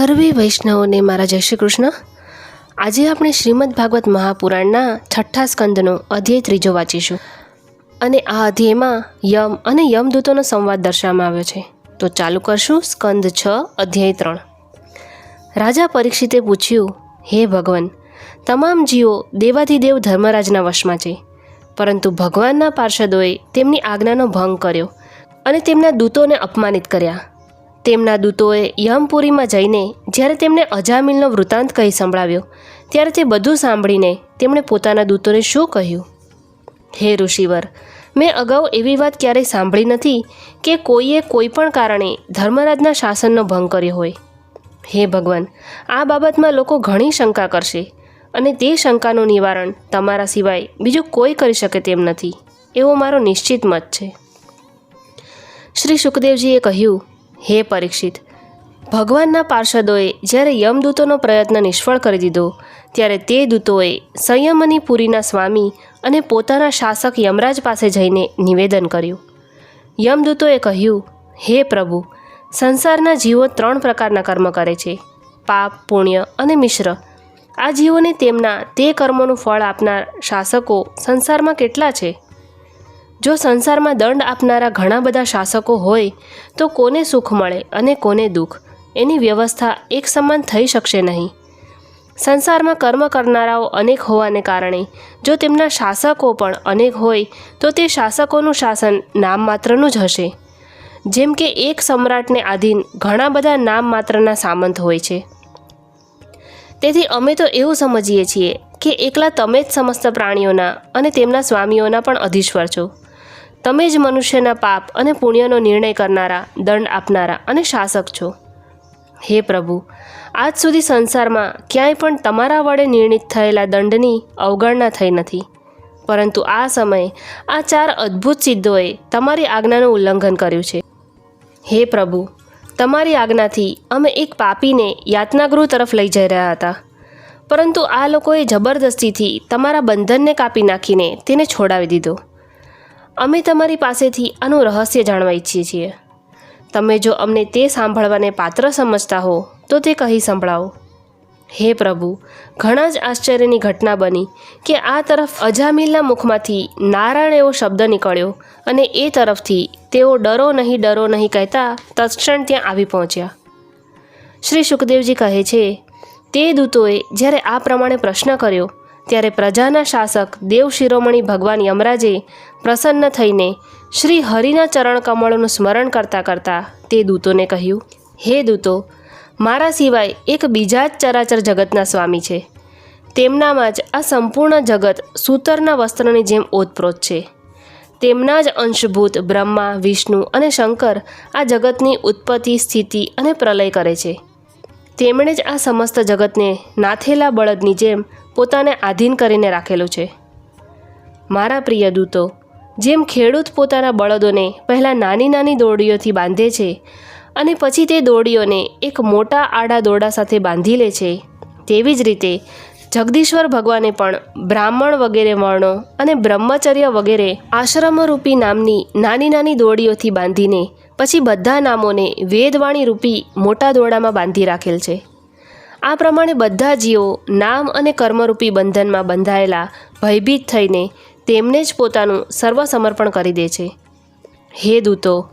સર્વે વૈષ્ણવોને મારા જય શ્રી કૃષ્ણ. આજે આપણે શ્રીમદ ભાગવત મહાપુરાણના છઠ્ઠા સ્કંદનો અધ્યાય ત્રીજો વાંચીશું. અને આ અધ્યાયમાં યમ અને યમદૂતોનો સંવાદ દર્શાવવામાં આવ્યો છે. તો ચાલુ કરશું સ્કંદ છ, અધ્યાય ત્રણ. રાજા પરીક્ષિતે પૂછ્યું, હે ભગવાન, તમામ જીવો દેવાધિદેવ ધર્મરાજના વશમાં છે. પરંતુ ભગવાનના પાર્ષદોએ તેમની આજ્ઞાનો ભંગ કર્યો અને તેમના દૂતોને અપમાનિત કર્યા. તેમના દૂતોએ યમપુરીમાં જઈને જ્યારે તેમને અજામિલનો વૃત્તાંત કહી સંભળાવ્યો, ત્યારે તે બધું સાંભળીને તેમણે પોતાના દૂતોને શું કહ્યું? હે ઋષિવર, મેં અગાઉ એવી વાત ક્યારેય સાંભળી નથી કે કોઈએ કોઈ પણ કારણે ધર્મરાજના શાસનનો ભંગ કર્યો હોય. હે ભગવાન, આ બાબતમાં લોકો ઘણી શંકા કરશે અને તે શંકાનું નિવારણ તમારા સિવાય બીજું કોઈ કરી શકે તેમ નથી. એવો મારો નિશ્ચિત મત છે. શ્રી સુખદેવજીએ કહ્યું હે પરીક્ષિત, ભગવાનના પાર્ષદોએ જ્યારે યમદૂતોનો પ્રયત્ન નિષ્ફળ કરી દીધો, ત્યારે તે દૂતોએ સંયમની પુરીના સ્વામી અને પોતાના શાસક યમરાજ પાસે જઈને નિવેદન કર્યું. યમદૂતોએ કહ્યું, હે પ્રભુ, સંસારના જીવો ત્રણ પ્રકારના કર્મ કરે છે, પાપ, પુણ્ય અને મિશ્ર. આ જીવોને તેમના તે કર્મોનું ફળ આપનાર શાસકો સંસારમાં કેટલા છે? જો સંસારમાં દંડ આપનારા ઘણા બધા શાસકો હોય, તો કોને સુખ મળે અને કોને દુઃખ? એની વ્યવસ્થા એક સમાન થઈ શકશે નહીં. સંસારમાં કર્મ કરનારાઓ અનેક હોવાને કારણે, જો તેમના શાસકો પણ અનેક હોય, તો તે શાસકોનું શાસન નામ માત્રનું જ હશે. જેમ કે એક સમ્રાટને આધીન ઘણા બધા નામ માત્રના સામંત હોય છે. તેથી અમે તો એવું સમજીએ છીએ કે એકલા તમે જ સમસ્ત પ્રાણીઓના અને તેમના સ્વામીઓના પણ અધીશ્વર છો. તમે જ મનુષ્યના પાપ અને પુણ્યનો નિર્ણય કરનારા, દંડ આપનારા અને શાસક છો. હે પ્રભુ, આજ સુધી સંસારમાં ક્યાંય પણ તમારા વડે નિર્ણિત થયેલા દંડની અવગણના થઈ નથી. પરંતુ આ સમયે આ ચાર અદ્ભુત સિદ્ધોએ તમારી આજ્ઞાનું ઉલ્લંઘન કર્યું છે. હે પ્રભુ, તમારી આજ્ઞાથી અમે એક પાપીને યાતનાગૃહ તરફ લઈ જઈ રહ્યા હતા. પરંતુ આ લોકોએ જબરદસ્તીથી તમારા બંધનને કાપી નાખીને તેને છોડાવી દીધો. અમે તમારી પાસેથી આનું રહસ્ય જાણવા ઈચ્છીએ છીએ. તમે જો અમને તે સાંભળવાને પાત્ર સમજતા હો, તો તે કહી સંભળાવો. હે પ્રભુ, ઘણા જ આશ્ચર્યની ઘટના બની કે આ તરફ અજામિલના મુખમાંથી નારાયણ એવો શબ્દ નીકળ્યો અને એ તરફથી તેઓ ડરો નહીં ડરો નહીં કહેતા તત્ક્ષણ ત્યાં આવી પહોંચ્યા. શ્રી સુખદેવજી કહે છે, તે દૂતોએ જ્યારે આ પ્રમાણે પ્રશ્ન કર્યો ત્યારે પ્રજાના શાસક દેવ શિરોમણી ભગવાન યમરાજે પ્રસન્ન થઈને શ્રી હરિના ચરણ કમળોનું સ્મરણ કરતાં કરતાં તે દૂતોને કહ્યું, હે દૂતો, મારા સિવાય એક બીજા જ ચરાચર જગતના સ્વામી છે. તેમનામાં જ આ સંપૂર્ણ જગત સૂતરના વસ્ત્રની જેમ ઓતપ્રોત છે. તેમના જ અંશભૂત બ્રહ્મા, વિષ્ણુ અને શંકર આ જગતની ઉત્પત્તિ, સ્થિતિ અને પ્રલય કરે છે. તેમણે જ આ સમસ્ત જગતને નાથેલા બળદની જેમ પોતાને આધીન કરીને રાખેલું છે. મારા પ્રિય દૂતો, જેમ ખેડૂત પોતાના બળદોને પહેલાં નાની નાની દોરડીઓથી બાંધે છે અને પછી તે દોરડીઓને એક મોટા આડા દોરડા સાથે બાંધી લે છે, તેવી જ રીતે જગદીશ્વર ભગવાને પણ બ્રાહ્મણ વગેરે વર્ણો અને બ્રહ્મચર્ય વગેરે આશ્રમરૂપી નામની નાની નાની દોડીઓથી બાંધીને પછી બધા નામોને વેદવાણી રૂપી મોટા દોડામાં બાંધી રાખેલ છે. આ પ્રમાણે બધા જીવો નામ અને કર્મરૂપી બંધનમાં બંધાયેલા ભયભીત થઈને તેમને જ પોતાનું સર્વ સમર્પણ કરી દે છે. હે દૂતો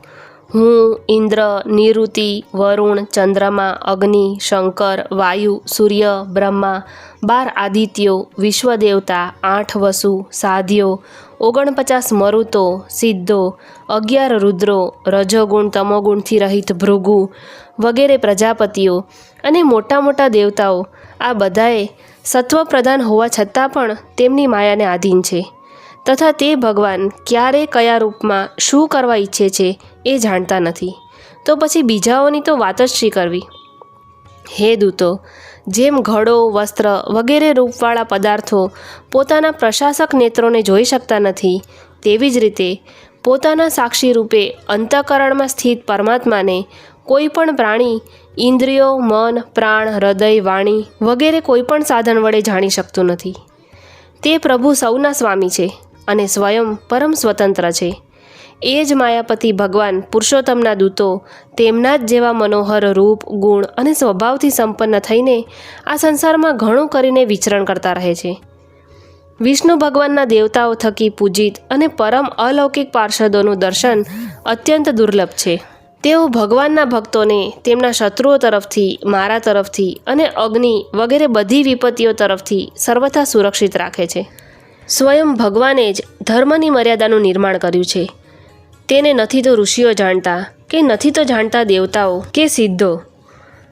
હું, ઇન્દ્ર, નિરુતિ, વરુણ, ચંદ્રમા, અગ્નિ, શંકર, વાયુ, સૂર્ય, બ્રહ્મા, બાર આદિત્યો, વિશ્વદેવતા, આઠ વસુ, સાધ્યો, ઓગણપચાસ મરુતો, સિદ્ધો, અગિયાર રુદ્રો, રજોગુણ, તમોગુણથી રહિત ભૃગુ, વગેરે પ્રજાપતિઓ અને મોટા મોટા દેવતાઓ, આ બધાએ સત્વ પ્રધાન હોવા છતાં પણ તેમની માયાને આધીન છે. તથા તે ભગવાન ક્યારે કયા રૂપમાં શું કરવા ઈચ્છે છે એ જાણતા નથી. તો પછી બીજાઓની તો વાત જ શી કરવી? હે દૂતો, જેમ ઘડો, વસ્ત્ર વગેરે રૂપવાળા પદાર્થો પોતાના પ્રશાસક નેત્રોને જોઈ શકતા નથી, તેવી જ રીતે પોતાના સાક્ષી રૂપે અંતઃકરણમાં સ્થિત પરમાત્માને કોઈ પણ પ્રાણી, ઇન્દ્રિયો, મન, પ્રાણ, હૃદય, વાણી વગેરે કોઈ પણ સાધન વડે જાણી શકતું નથી. તે પ્રભુ સૌના સ્વામી છે. અને સ્વયં પરમ સ્વતંત્ર છે. એ જ માયાપતિ ભગવાન પુરુષોત્તમના દૂતો તેમના જ જેવા મનોહર રૂપ, ગુણ અને સ્વભાવથી સંપન્ન થઈને આ સંસારમાં ઘણું કરીને વિચરણ કરતા રહે છે. વિષ્ણુ ભગવાનના દેવતાઓ થકી પૂજિત અને પરમ અલૌકિક પાર્ષદોનું દર્શન અત્યંત દુર્લભ છે. તેઓ ભગવાનના ભક્તોને તેમના શત્રુઓ તરફથી, મારા તરફથી અને અગ્નિ વગેરે બધી વિપત્તિઓ તરફથી સર્વથા સુરક્ષિત રાખે છે. સ્વયં ભગવાને જ ધર્મની મર્યાદાનું નિર્માણ કર્યું છે. તેને નથી તો ઋષિઓ જાણતા કે નથી તો જાણતા દેવતાઓ કે સિદ્ધો.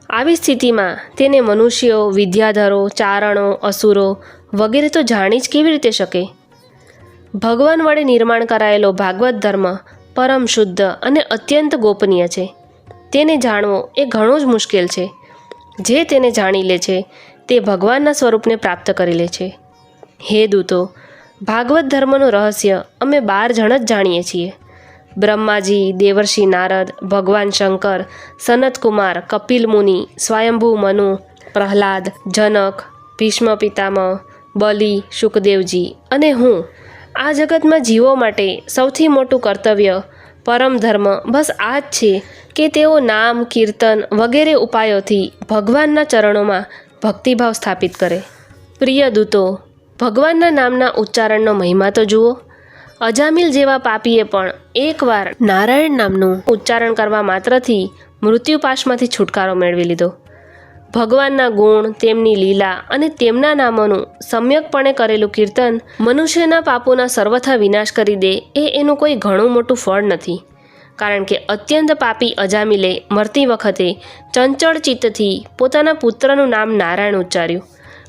આવી સ્થિતિમાં તેને મનુષ્યો, વિદ્યાધરો, ચારણો, અસુરો વગેરે તો જાણી જ કેવી રીતે શકે? ભગવાન વડે નિર્માણ કરાયેલો ભાગવત ધર્મ પરમ શુદ્ધ અને અત્યંત ગોપનીય છે. તેને જાણવો એ ઘણો જ મુશ્કેલ છે. જે તેને જાણી લે છે, તે ભગવાનના સ્વરૂપને પ્રાપ્ત કરી લે છે. હે દૂતો ભાગવત ધર્મનું રહસ્ય અમે બાર જણ જ જાણીએ છીએ. બ્રહ્માજી, દેવર્ષિ નારદ, ભગવાન શંકર સનતકુમાર કપિલ મુનિ, સ્વયંભૂ મનુ, પ્રહલાદ, જનક, ભીષ્મ પિતામહ, બલિ શુકદેવજી અને હું. આ જગતમાં જીવો માટે સૌથી મોટું કર્તવ્ય પરમ ધર્મ બસ આ જ છે કે તેઓ નામ, કીર્તન વગેરે ઉપાયોથી ભગવાનના ચરણોમાં ભક્તિભાવ સ્થાપિત કરે. પ્રિય દૂતો ભગવાનના નામના ઉચ્ચારણનો મહિમા તો જુઓ. અજામિલ જેવા પાપીએ પણ એકવાર નારાયણ નામનું ઉચ્ચારણ કરવા માત્રથી મૃત્યુપાશમાંથી છુટકારો મેળવી લીધો. ભગવાનના ગુણ, તેમની લીલા અને તેમના નામોનું સમ્યકપણે કરેલું કીર્તન મનુષ્યના પાપોના સર્વથા વિનાશ કરી દે એ એનું કોઈ ઘણું મોટું ફળ નથી. કારણ કે અત્યંત પાપી અજામિલે મરતી વખતે ચંચળ ચિત્તથી પોતાના પુત્રનું નામ નારાયણ ઉચ્ચાર્યું.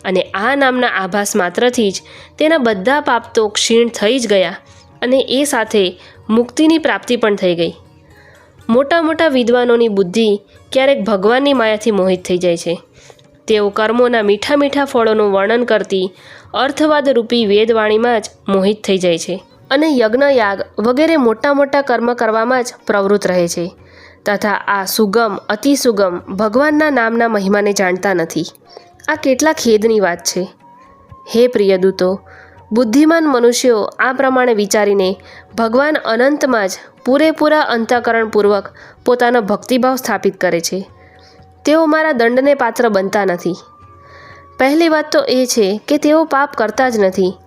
અને આ નામના આભાસ માત્રથી જ તેના બધા પાપ તો ક્ષીણ થઈ જ ગયા અને એ સાથે મુક્તિની પ્રાપ્તિ પણ થઈ ગઈ. મોટા મોટા વિદ્વાનોની બુદ્ધિ ક્યારેક ભગવાનની માયાથી મોહિત થઈ જાય છે. તેઓ કર્મોના મીઠા મીઠા ફળોનું વર્ણન કરતી અર્થવાદ રૂપી વેદવાણીમાં જ મોહિત થઈ જાય છે અને યજ્ઞયાગ વગેરે મોટા મોટા કર્મ કરવામાં જ પ્રવૃત્ત રહે છે. તથા આ સુગમ, અતિ સુગમ, ભગવાનના નામના મહિમાને જાણતા નથી. આ કેટલા ખેદની વાત છે. હે પ્રિય દૂતો, બુદ્ધિમાન મનુષ્યો આ પ્રમાણે વિચારીને ભગવાન અનંતમાં જ પૂરેપૂરા અંતઃકરણપૂર્વક પોતાનો ભક્તિભાવ સ્થાપિત કરે છે. તેઓ મારા દંડને પાત્ર બનતા નથી. પહેલી વાત તો એ છે કે તેઓ પાપ કરતા જ નથી.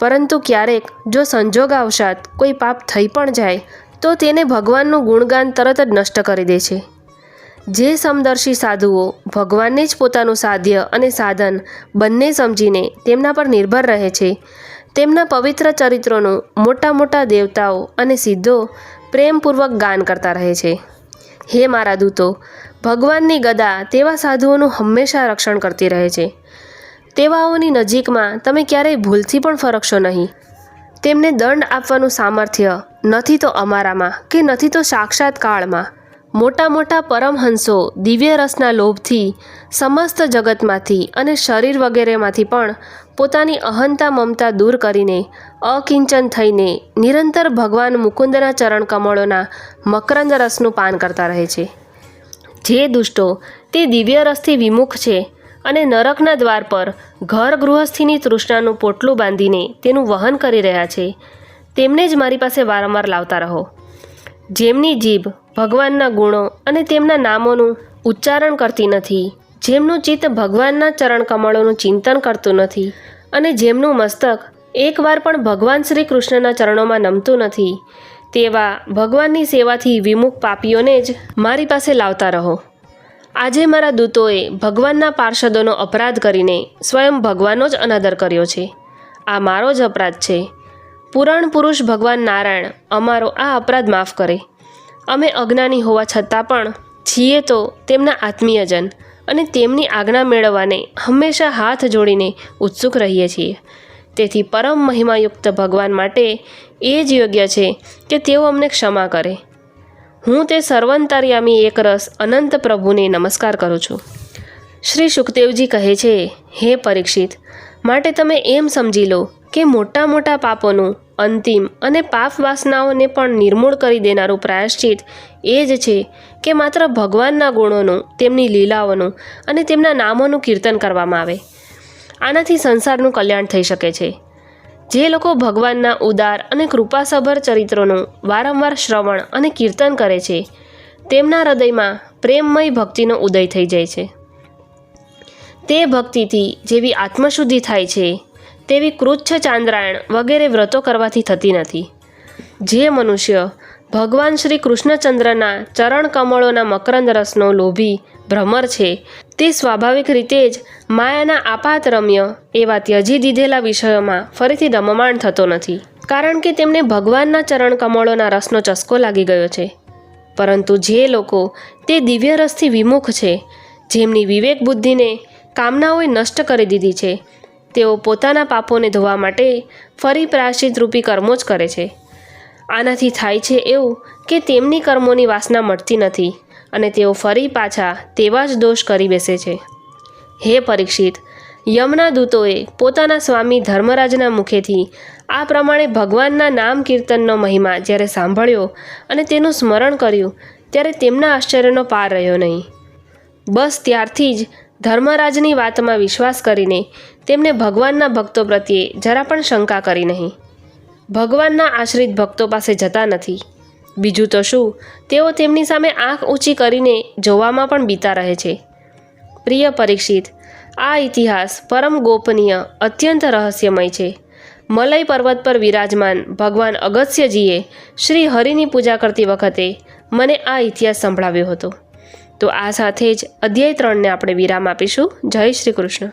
પરંતુ ક્યારેક જો સંજોગ આવશાત કોઈ પાપ થઈ પણ જાય તો તેને ભગવાનનું ગુણગાન તરત જ નષ્ટ કરી દે છે. જે સમદર્શી સાધુઓ ભગવાનને જ પોતાનું સાધ્ય અને સાધન બંને સમજીને તેમના પર નિર્ભર રહે છે, તેમના પવિત્ર ચરિત્રોનું મોટા મોટા દેવતાઓ અને સિદ્ધો પ્રેમપૂર્વક ગાન કરતા રહે છે. હે મારા દૂતો, ભગવાનની ગદા તેવા સાધુઓનું હંમેશા રક્ષણ કરતી રહે છે. તેવાઓની નજીકમાં તમે ક્યારેય ભૂલથી પણ ફરકશો નહીં. તેમને દંડ આપવાનું સામર્થ્ય નથી તો અમારામાં કે નથી તો સાક્ષાત કાળમાં મોટા મોટા પરમહંસો દિવ્ય રસના લોભથી સમસ્ત જગતમાંથી અને શરીર વગેરેમાંથી પણ પોતાની અહંતા મમતા દૂર કરીને અકિંચન થઈને નિરંતર ભગવાન મુકુંદના ચરણ કમળોના મકરંદ રસનું પાન કરતા રહે છે. જે દુષ્ટો તે દિવ્ય રસથી વિમુખ છે અને નરકના દ્વાર પર ઘર ગૃહસ્થીની તૃષ્ણાનું પોટલું બાંધીને તેનું વહન કરી રહ્યા છે. તેમને જ મારી પાસે વારંવાર લાવતા રહો. જેમની જીભ ભગવાનના ગુણો અને તેમના નામોનું ઉચ્ચારણ કરતી નથી, જેમનું ચિત્ત ભગવાનના ચરણ કમળોનું ચિંતન કરતું નથી અને જેમનું મસ્તક એકવાર પણ ભગવાન શ્રી કૃષ્ણના ચરણોમાં નમતું નથી, તેવા ભગવાનની સેવાથી વિમુખ પાપીઓને જ મારી પાસે લાવતા રહો. આજે મારા દૂતોએ ભગવાનના પાર્ષદોનો અપરાધ કરીને સ્વયં ભગવાનનો જ અનાદર કર્યો છે. આ મારો જ અપરાધ છે. પુરાણ પુરુષ ભગવાન નારાયણ અમારો આ અપરાધ માફ કરે. અમે અજ્ઞાની હોવા છતાં પણ છીએ તો તેમના આત્મીયજન અને તેમની આજ્ઞા મેળવવાને હંમેશા હાથ જોડીને ઉત્સુક રહીએ છીએ. તેથી પરમ મહિમાયુક્ત ભગવાન માટે એ જ યોગ્ય છે કે તેઓ અમને ક્ષમા કરે. હું તે સર્વંતર્યામી એકરસ અનંત પ્રભુને નમસ્કાર કરું છું. શ્રી સુખદેવજી કહે છે, હે પરીક્ષિત, માટે તમે એમ સમજી લો કે મોટા મોટા પાપોનું અંતિમ અને પાપ વાસનાઓને પણ નિર્મૂળ કરી દેનારું પ્રાયશ્ચિત એ જ છે કે માત્ર ભગવાનના ગુણોનું, તેમની લીલાઓનું અને તેમના નામોનું કીર્તન કરવામાં આવે. આનાથી સંસારનું કલ્યાણ થઈ શકે છે. જે લોકો ભગવાનના ઉદાર અને કૃપાસભર ચરિત્રોનું વારંવાર શ્રવણ અને કીર્તન કરે છે, તેમના હૃદયમાં પ્રેમમય ભક્તિનો ઉદય થઈ જાય છે. તે ભક્તિથી જેવી આત્મશુદ્ધિ થાય છે તેવી કૃચ્છ ચાંદ્રાયણ વગેરે વ્રતો કરવાથી થતી નથી. જે મનુષ્ય ભગવાન શ્રી કૃષ્ણચંદ્રના ચરણ કમળોના મકરંદ રસનો લોભી, ભ્રમર છે, તે સ્વાભાવિક રીતે જ માયાના આપાત રમ્ય એવા ત્યજી દીધેલા વિષયોમાં ફરીથી રમમાણ થતો નથી. કારણ કે તેમને ભગવાનના ચરણ કમળોના રસનો ચસ્કો લાગી ગયો છે. પરંતુ જે લોકો તે દિવ્ય રસથી વિમુખ છે, જેમની વિવેક બુદ્ધિને કામનાઓએ નષ્ટ કરી દીધી છે તેઓ પોતાના પાપોને ધોવા માટે ફરી પ્રાશ્ચિત રૂપી કર્મો જ કરે છે. આનાથી થાય છે એવું કે તેમની કર્મોની વાસના મળતી નથી અને તેઓ ફરી પાછા તેવા જ દોષ કરી બેસે છે. હે પરીક્ષિત, યમના દૂતોએ પોતાના સ્વામી ધર્મરાજના મુખેથી આ પ્રમાણે ભગવાનના નામ કીર્તનનો મહિમા જ્યારે સાંભળ્યો અને તેનું સ્મરણ કર્યું, ત્યારે તેમના આશ્ચર્યનો પાર રહ્યો નહીં. બસ ત્યારથી જ ધર્મરાજની વાતમાં વિશ્વાસ કરીને તેમને ભગવાનના ભક્તો પ્રત્યે જરા પણ શંકા કરી નહીં. ભગવાનના આશ્રિત ભક્તો પાસે જતા નથી. બીજું તો શું? તેઓ તેમની સામે આંખ ઊંચી કરીને જોવામાં પણ બીતા રહે છે. પ્રિય પરીક્ષિત, આ ઇતિહાસ પરમ ગોપનીય, અત્યંત રહસ્યમય છે. મલય પર્વત પર વિરાજમાન ભગવાન અગસ્યજીએ શ્રી હરિની પૂજા કરતી વખતે મને આ ઇતિહાસ સંભળાવ્યો હતો. તો આ સાથે જ અધ્યાય ત્રણને આપણે વિરામ આપીશું. જય શ્રી કૃષ્ણ.